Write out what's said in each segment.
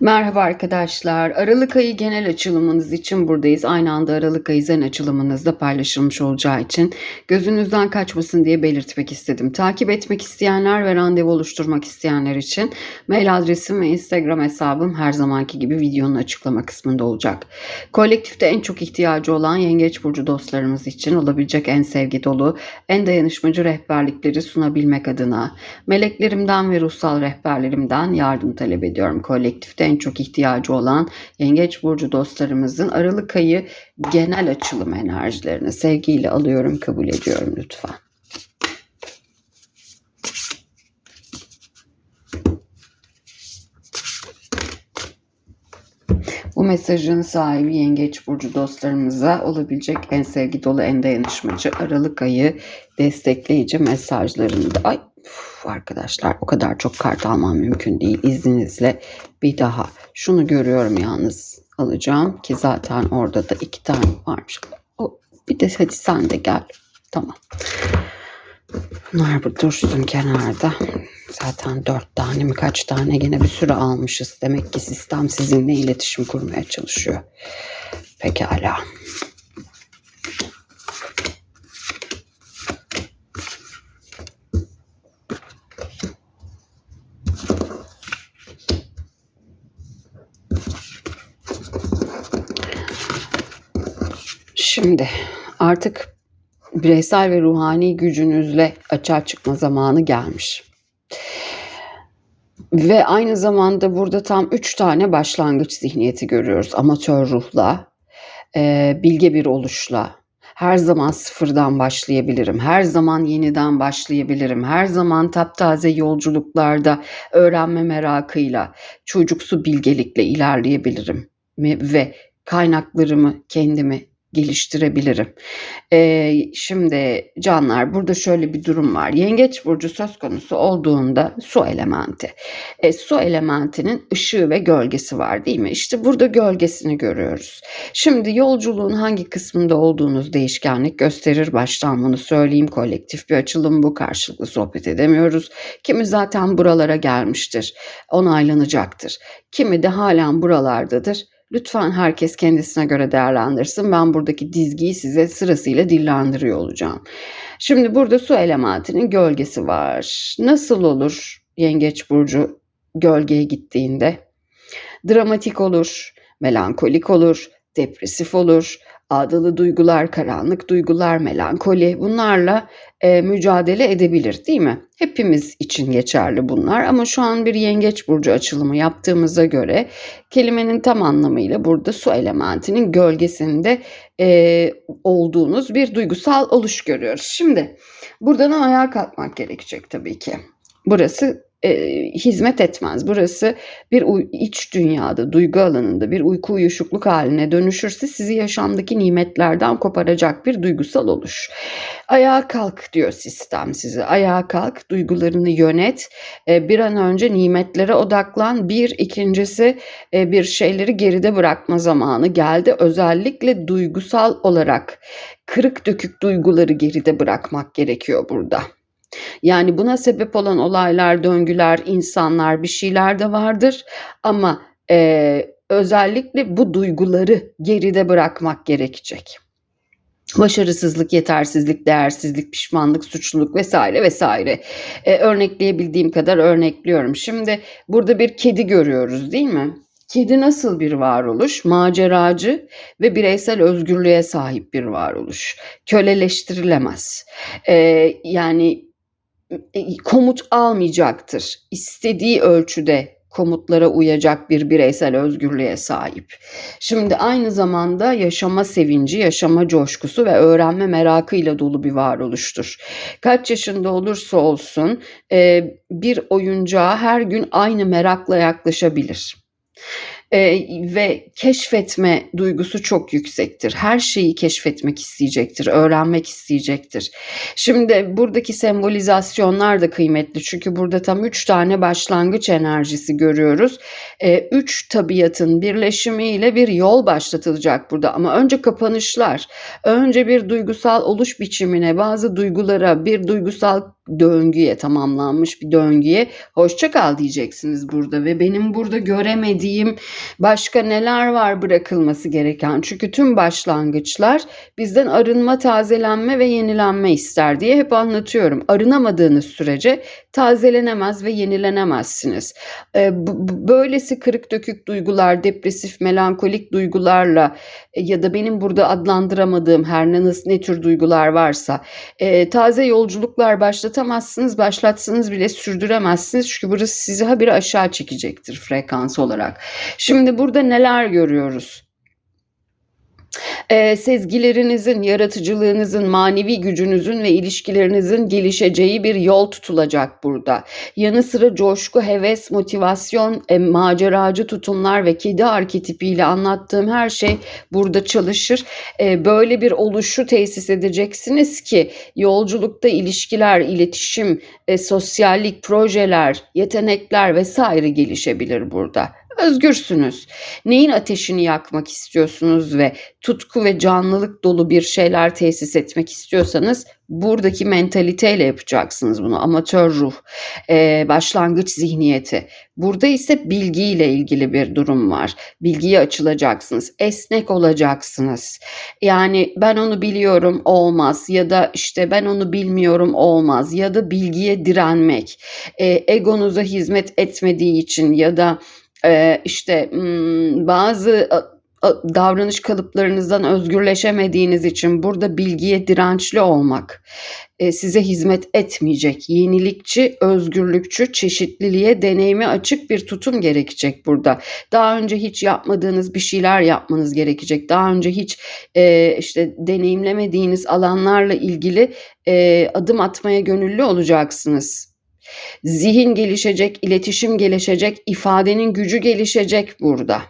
Merhaba arkadaşlar. Aralık ayı genel açılımınız için buradayız. Aynı anda Aralık ayı zen açılımınızda paylaşılmış olacağı için gözünüzden kaçmasın diye belirtmek istedim. Takip etmek isteyenler ve randevu oluşturmak isteyenler için mail adresim ve Instagram hesabım her zamanki gibi videonun açıklama kısmında olacak. Kolektifte en çok ihtiyacı olan Yengeç Burcu dostlarımız için olabilecek en sevgi dolu, en dayanışmacı rehberlikleri sunabilmek adına meleklerimden ve ruhsal rehberlerimden yardım talep ediyorum. Kolektifte en çok ihtiyacı olan Yengeç Burcu dostlarımızın Aralık ayı genel açılım enerjilerini sevgiyle alıyorum, kabul ediyorum lütfen. Bu mesajın sahibi Yengeç Burcu dostlarımıza olabilecek en sevgi dolu, en dayanışmacı Aralık ayı destekleyici mesajlarında. Ay uf, arkadaşlar o kadar çok kart almam mümkün değil. İzninizle bir daha şunu görüyorum yalnız alacağım ki zaten orada da iki tane varmış. O, bir de hadi sen de gel. Tamam. Bunlar bu dursun kenarda. Zaten dört tane mi kaç tane gene bir sürü almışız. Demek ki sistem sizinle iletişim kurmaya çalışıyor. Pekala. Şimdi artık bireysel ve ruhani gücünüzle açığa çıkma zamanı gelmiş. Ve aynı zamanda burada tam üç tane başlangıç zihniyeti görüyoruz. Amatör ruhla, e, bilge bir oluşla, her zaman sıfırdan başlayabilirim, her zaman yeniden başlayabilirim, her zaman taptaze yolculuklarda öğrenme merakıyla, çocuksu bilgelikle ilerleyebilirim ve kaynaklarımı kendimi geliştirebilirim. Ee, şimdi canlar burada şöyle bir durum var. Yengeç burcu söz konusu olduğunda su elementi. E, su elementinin ışığı ve gölgesi var değil mi? İşte burada gölgesini görüyoruz. Şimdi yolculuğun hangi kısmında olduğunuz değişkenlik gösterir. Baştan bunu söyleyeyim. Kolektif bir açılım bu. Karşılıklı sohbet edemiyoruz. Kimi zaten buralara gelmiştir. Onaylanacaktır. Kimi de halen buralardadır. Lütfen herkes kendisine göre değerlendirsin. Ben buradaki dizgiyi size sırasıyla dillendiriyor olacağım. Şimdi burada su elementinin gölgesi var. Nasıl olur Yengeç burcu gölgeye gittiğinde? Dramatik olur, melankolik olur, depresif olur, ağdalı duygular, karanlık duygular, melankoli bunlarla e, mücadele edebilir değil mi? Hepimiz için geçerli bunlar ama şu an bir yengeç burcu açılımı yaptığımıza göre kelimenin tam anlamıyla burada su elementinin gölgesinde e, olduğunuz bir duygusal oluş görüyoruz. Şimdi buradan ayağa kalkmak gerekecek tabii ki. Burası e, hizmet etmez. Burası bir iç dünyada, duygu alanında bir uyku uyuşukluk haline dönüşürse sizi yaşamdaki nimetlerden koparacak bir duygusal oluş. Ayağa kalk diyor sistem size. Ayağa kalk, duygularını yönet. E, bir an önce nimetlere odaklan. Bir, ikincisi e, bir şeyleri geride bırakma zamanı geldi. Özellikle duygusal olarak kırık dökük duyguları geride bırakmak gerekiyor burada. Yani buna sebep olan olaylar, döngüler, insanlar bir şeyler de vardır ama e, özellikle bu duyguları geride bırakmak gerekecek. Başarısızlık, yetersizlik, değersizlik, pişmanlık, suçluluk vesaire vesaire. E, örnekleyebildiğim kadar örnekliyorum. Şimdi burada bir kedi görüyoruz değil mi? Kedi nasıl bir varoluş? Maceracı ve bireysel özgürlüğe sahip bir varoluş. Köleleştirilemez. Ee, yani komut almayacaktır. İstediği ölçüde komutlara uyacak bir bireysel özgürlüğe sahip. Şimdi aynı zamanda yaşama sevinci, yaşama coşkusu ve öğrenme merakıyla dolu bir varoluştur. Kaç yaşında olursa olsun e, bir oyuncağa her gün aynı merakla yaklaşabilir e, ve keşfetme duygusu çok yüksektir. Her şeyi keşfetmek isteyecektir, öğrenmek isteyecektir. Şimdi buradaki sembolizasyonlar da kıymetli çünkü burada tam üç tane başlangıç enerjisi görüyoruz. E, üç tabiatın birleşimiyle bir yol başlatılacak burada ama önce kapanışlar, önce bir duygusal oluş biçimine, bazı duygulara, bir duygusal döngüye, tamamlanmış bir döngüye hoşça kal diyeceksiniz burada ve benim burada göremediğim başka neler var bırakılması gereken. Çünkü tüm başlangıçlar bizden arınma, tazelenme ve yenilenme ister diye hep anlatıyorum. Arınamadığınız sürece tazelenemez ve yenilenemezsiniz. Ee, böylesi kırık dökük duygular, depresif, melankolik duygularla e, ya da benim burada adlandıramadığım her ne, ne tür duygular varsa e, taze yolculuklar başlatamazsınız, başlatsanız bile sürdüremezsiniz. Çünkü burası sizi habire aşağı çekecektir frekans olarak. Şimdi burada neler görüyoruz? Ee, sezgilerinizin, yaratıcılığınızın, manevi gücünüzün ve ilişkilerinizin gelişeceği bir yol tutulacak burada. Yanı sıra coşku, heves, motivasyon, e, maceracı tutumlar ve kedi arketipiyle anlattığım her şey burada çalışır. E, böyle bir oluşu tesis edeceksiniz ki yolculukta ilişkiler, iletişim, e, sosyallik, projeler, yetenekler vesaire gelişebilir burada. Özgürsünüz. Neyin ateşini yakmak istiyorsunuz ve tutku ve canlılık dolu bir şeyler tesis etmek istiyorsanız buradaki mentaliteyle yapacaksınız bunu. Amatör ruh, e, başlangıç zihniyeti. Burada ise bilgiyle ilgili bir durum var. Bilgiye açılacaksınız. Esnek olacaksınız. Yani ben onu biliyorum olmaz ya da işte ben onu bilmiyorum olmaz ya da bilgiye direnmek. E, egonuza hizmet etmediği için ya da e, işte bazı davranış kalıplarınızdan özgürleşemediğiniz için burada bilgiye dirençli olmak size hizmet etmeyecek. Yenilikçi, özgürlükçü, çeşitliliğe, deneyime açık bir tutum gerekecek burada. Daha önce hiç yapmadığınız bir şeyler yapmanız gerekecek. Daha önce hiç e, işte deneyimlemediğiniz alanlarla ilgili e, adım atmaya gönüllü olacaksınız. Zihin gelişecek, iletişim gelişecek, ifadenin gücü gelişecek burada.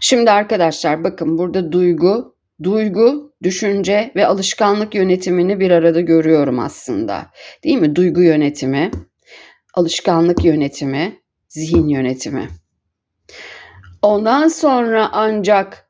Şimdi arkadaşlar bakın burada duygu, duygu, düşünce ve alışkanlık yönetimini bir arada görüyorum aslında. Değil mi? Duygu yönetimi, alışkanlık yönetimi, zihin yönetimi. Ondan sonra ancak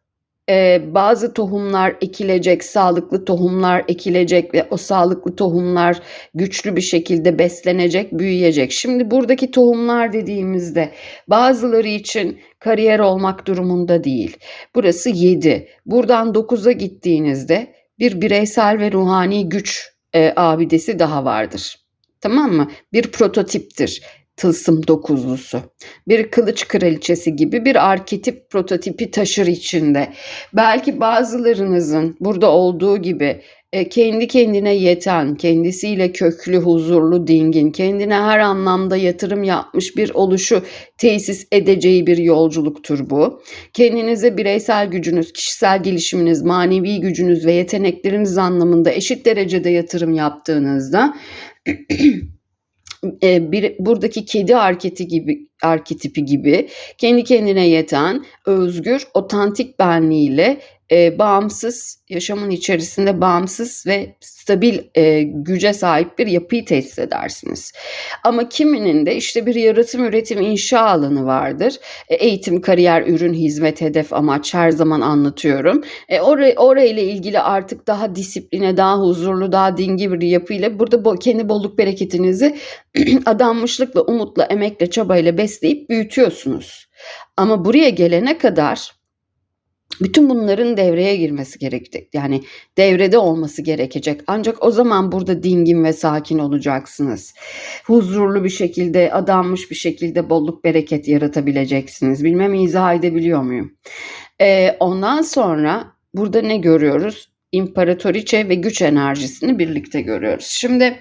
e, bazı tohumlar ekilecek, sağlıklı tohumlar ekilecek ve o sağlıklı tohumlar güçlü bir şekilde beslenecek, büyüyecek. Şimdi buradaki tohumlar dediğimizde bazıları için kariyer olmak durumunda değil. Burası 7. Buradan 9'a gittiğinizde bir bireysel ve ruhani güç e, abidesi daha vardır. Tamam mı? Bir prototiptir. Tılsım dokuzlusu. Bir kılıç kraliçesi gibi bir arketip prototipi taşır içinde. Belki bazılarınızın burada olduğu gibi e, kendi kendine yeten, kendisiyle köklü, huzurlu, dingin, kendine her anlamda yatırım yapmış bir oluşu tesis edeceği bir yolculuktur bu. Kendinize bireysel gücünüz, kişisel gelişiminiz, manevi gücünüz ve yetenekleriniz anlamında eşit derecede yatırım yaptığınızda e, bir, buradaki kedi arketi gibi arketipi gibi kendi kendine yeten, özgür, otantik benliğiyle e, bağımsız, yaşamın içerisinde bağımsız ve stabil e, güce sahip bir yapıyı tesis edersiniz. Ama kiminin de işte bir yaratım, üretim, inşa alanı vardır. E, eğitim, kariyer, ürün, hizmet, hedef, amaç her zaman anlatıyorum. E, oraya, orayla ilgili artık daha disipline, daha huzurlu, daha dingi bir yapıyla burada bo- kendi bolluk bereketinizi adanmışlıkla, umutla, emekle, çabayla besleyip büyütüyorsunuz. Ama buraya gelene kadar bütün bunların devreye girmesi gerekecek. Yani devrede olması gerekecek. Ancak o zaman burada dingin ve sakin olacaksınız. Huzurlu bir şekilde, adanmış bir şekilde bolluk bereket yaratabileceksiniz. Bilmem izah edebiliyor muyum? Ee, ondan sonra burada ne görüyoruz? İmparatoriçe ve güç enerjisini birlikte görüyoruz. Şimdi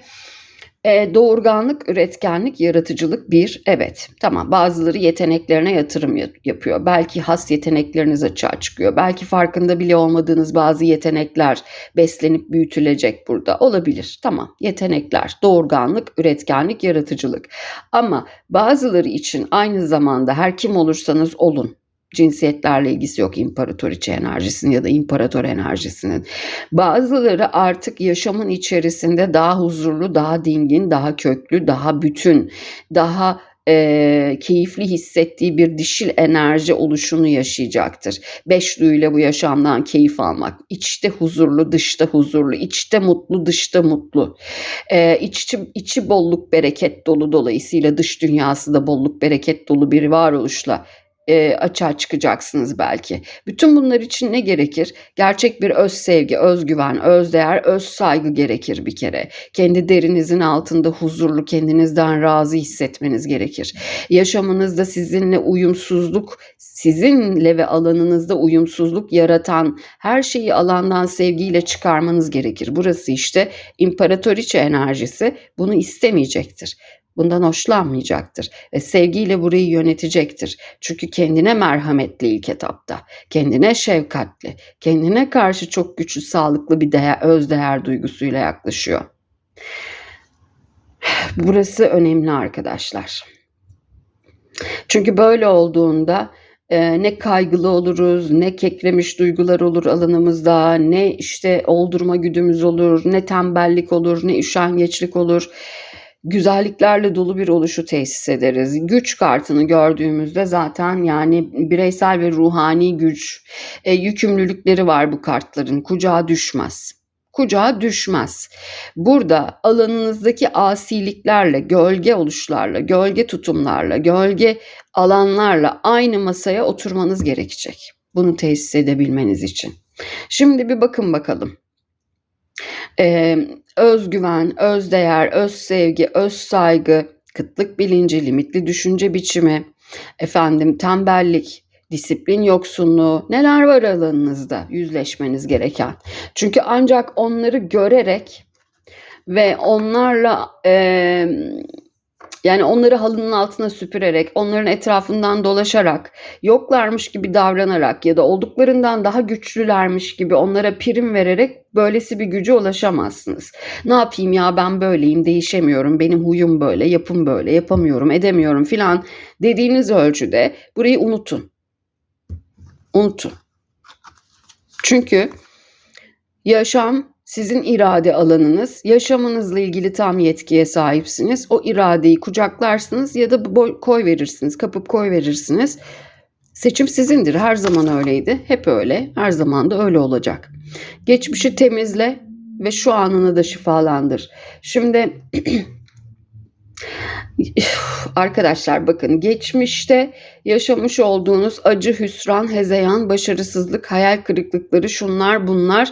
e, doğurganlık, üretkenlik, yaratıcılık bir. Evet, tamam. Bazıları yeteneklerine yatırım ya- yapıyor. Belki has yetenekleriniz açığa çıkıyor. Belki farkında bile olmadığınız bazı yetenekler beslenip büyütülecek burada. Olabilir. Tamam. Yetenekler, doğurganlık, üretkenlik, yaratıcılık. Ama bazıları için aynı zamanda her kim olursanız olun. Cinsiyetlerle ilgisi yok imparatoriçe enerjisinin ya da imparator enerjisinin. Bazıları artık yaşamın içerisinde daha huzurlu, daha dingin, daha köklü, daha bütün, daha e, keyifli hissettiği bir dişil enerji oluşunu yaşayacaktır. Beş duyuyla bu yaşamdan keyif almak. İçte huzurlu, dışta huzurlu, içte mutlu, dışta mutlu. E, içi, içi bolluk bereket dolu dolayısıyla dış dünyası da bolluk bereket dolu bir varoluşla e, açığa çıkacaksınız belki. Bütün bunlar için ne gerekir? Gerçek bir öz sevgi, özgüven, özdeğer, öz saygı gerekir bir kere. Kendi derinizin altında huzurlu, kendinizden razı hissetmeniz gerekir. Yaşamınızda sizinle uyumsuzluk, sizinle ve alanınızda uyumsuzluk yaratan her şeyi alandan sevgiyle çıkarmanız gerekir. Burası işte imparatoriçe enerjisi bunu istemeyecektir. Bundan hoşlanmayacaktır ve sevgiyle burayı yönetecektir. Çünkü kendine merhametli ilk etapta, kendine şefkatli, kendine karşı çok güçlü, sağlıklı bir değer, öz değer duygusuyla yaklaşıyor. Burası önemli arkadaşlar. Çünkü böyle olduğunda e, ne kaygılı oluruz, ne kekremiş duygular olur alanımızda, ne işte oldurma güdümüz olur, ne tembellik olur, ne üşengeçlik olur güzelliklerle dolu bir oluşu tesis ederiz. Güç kartını gördüğümüzde zaten yani bireysel ve ruhani güç e, yükümlülükleri var bu kartların. Kucağa düşmez. Kucağa düşmez. Burada alanınızdaki asiliklerle, gölge oluşlarla, gölge tutumlarla, gölge alanlarla aynı masaya oturmanız gerekecek. Bunu tesis edebilmeniz için. Şimdi bir bakın bakalım. Ee, özgüven, özdeğer, öz sevgi, öz saygı, kıtlık bilinci, limitli düşünce biçimi, efendim tembellik, disiplin yoksunluğu neler var alanınızda yüzleşmeniz gereken. Çünkü ancak onları görerek ve onlarla e, yani onları halının altına süpürerek, onların etrafından dolaşarak, yoklarmış gibi davranarak ya da olduklarından daha güçlülermiş gibi onlara prim vererek böylesi bir güce ulaşamazsınız. Ne yapayım ya ben böyleyim, değişemiyorum, benim huyum böyle, yapım böyle, yapamıyorum, edemiyorum filan dediğiniz ölçüde burayı unutun. Unutun. Çünkü yaşam sizin irade alanınız, yaşamınızla ilgili tam yetkiye sahipsiniz. O iradeyi kucaklarsınız ya da koy verirsiniz, kapıp koy verirsiniz. Seçim sizindir. Her zaman öyleydi. Hep öyle. Her zaman da öyle olacak. Geçmişi temizle ve şu anını da şifalandır. Şimdi Arkadaşlar bakın geçmişte yaşamış olduğunuz acı, hüsran, hezeyan, başarısızlık, hayal kırıklıkları şunlar bunlar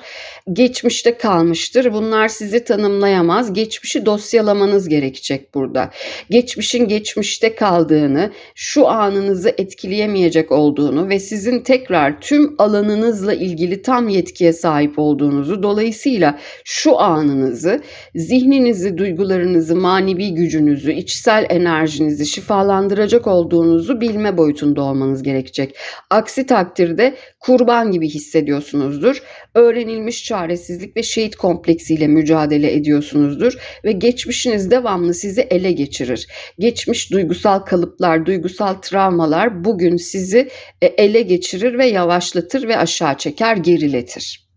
geçmişte kalmıştır. Bunlar sizi tanımlayamaz. Geçmişi dosyalamanız gerekecek burada. Geçmişin geçmişte kaldığını, şu anınızı etkileyemeyecek olduğunu ve sizin tekrar tüm alanınızla ilgili tam yetkiye sahip olduğunuzu dolayısıyla şu anınızı, zihninizi, duygularınızı, manevi gücünüzü, içsel enerjinizi şifalandıracak olduğunuzu bilme boyutunda olmanız gerekecek. Aksi takdirde kurban gibi hissediyorsunuzdur. Öğrenilmiş çaresizlik ve şehit kompleksiyle mücadele ediyorsunuzdur ve geçmişiniz devamlı sizi ele geçirir. Geçmiş duygusal kalıplar, duygusal travmalar bugün sizi e, ele geçirir ve yavaşlatır ve aşağı çeker, geriletir.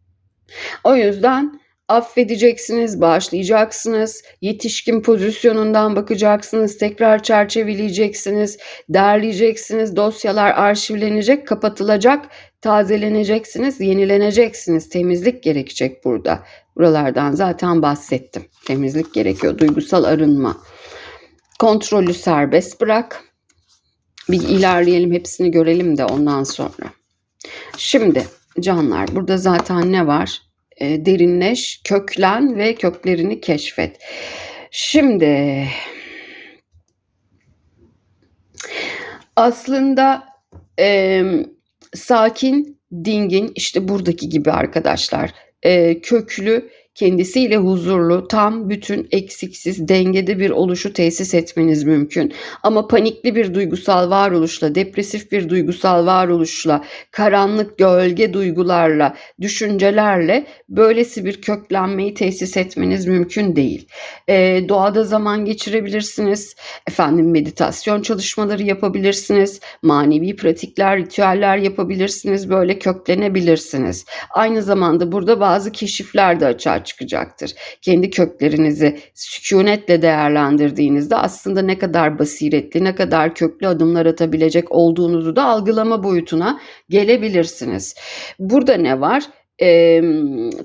O yüzden affedeceksiniz, bağışlayacaksınız, yetişkin pozisyonundan bakacaksınız, tekrar çerçeveleyeceksiniz, derleyeceksiniz, dosyalar arşivlenecek, kapatılacak, tazeleneceksiniz, yenileneceksiniz. Temizlik gerekecek burada. Buralardan zaten bahsettim. Temizlik gerekiyor, duygusal arınma. Kontrolü serbest bırak. Bir ilerleyelim, hepsini görelim de ondan sonra. Şimdi canlar burada zaten ne var? E, derinleş, köklen ve köklerini keşfet. Şimdi aslında e, sakin, dingin işte buradaki gibi arkadaşlar e, köklü kendisiyle huzurlu, tam, bütün, eksiksiz, dengede bir oluşu tesis etmeniz mümkün. Ama panikli bir duygusal varoluşla, depresif bir duygusal varoluşla, karanlık gölge duygularla, düşüncelerle böylesi bir köklenmeyi tesis etmeniz mümkün değil. Ee, doğada zaman geçirebilirsiniz, efendim meditasyon çalışmaları yapabilirsiniz, manevi pratikler, ritüeller yapabilirsiniz, böyle köklenebilirsiniz. Aynı zamanda burada bazı keşifler de açığa çıkacaktır. Kendi köklerinizi sükunetle değerlendirdiğinizde aslında ne kadar basiretli, ne kadar köklü adımlar atabilecek olduğunuzu da algılama boyutuna gelebilirsiniz. Burada ne var? Eee,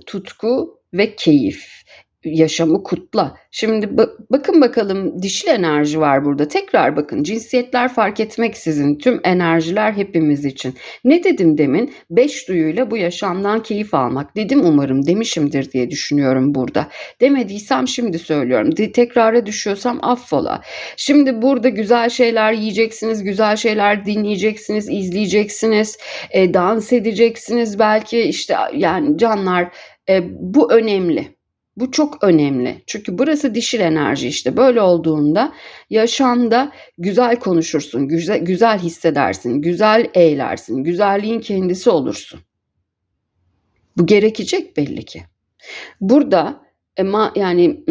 tutku ve keyif yaşamı kutla. Şimdi ba- bakın bakalım dişil enerji var burada. Tekrar bakın cinsiyetler fark etmeksizin tüm enerjiler hepimiz için. Ne dedim demin? Beş duyuyla bu yaşamdan keyif almak dedim umarım demişimdir diye düşünüyorum burada. Demediysem şimdi söylüyorum. De- tekrara düşüyorsam affola. Şimdi burada güzel şeyler yiyeceksiniz, güzel şeyler dinleyeceksiniz, izleyeceksiniz, e, dans edeceksiniz belki işte yani canlar e, bu önemli. Bu çok önemli. Çünkü burası dişil enerji işte. Böyle olduğunda yaşamda güzel konuşursun, güzel, güzel hissedersin, güzel eğlersin, güzelliğin kendisi olursun. Bu gerekecek belli ki. Burada ama yani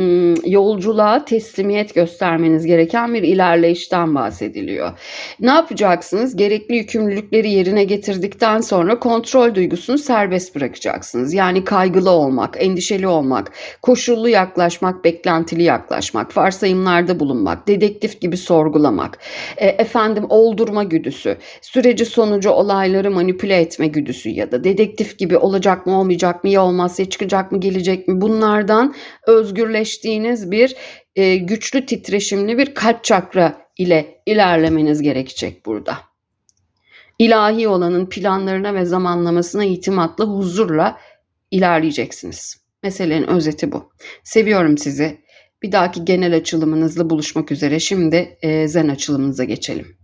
yolculuğa teslimiyet göstermeniz gereken bir ilerleyişten bahsediliyor. Ne yapacaksınız? Gerekli yükümlülükleri yerine getirdikten sonra kontrol duygusunu serbest bırakacaksınız. Yani kaygılı olmak, endişeli olmak, koşullu yaklaşmak, beklentili yaklaşmak, varsayımlarda bulunmak, dedektif gibi sorgulamak, e, efendim oldurma güdüsü, süreci sonucu olayları manipüle etme güdüsü ya da dedektif gibi olacak mı olmayacak mı ya olmazsa çıkacak mı gelecek mi bunlardan özgürleştiğiniz bir e, güçlü titreşimli bir kalp çakra ile ilerlemeniz gerekecek burada. İlahi olanın planlarına ve zamanlamasına itimatla huzurla ilerleyeceksiniz. Meselenin özeti bu. Seviyorum sizi. Bir dahaki genel açılımınızla buluşmak üzere. Şimdi e, zen açılımınıza geçelim.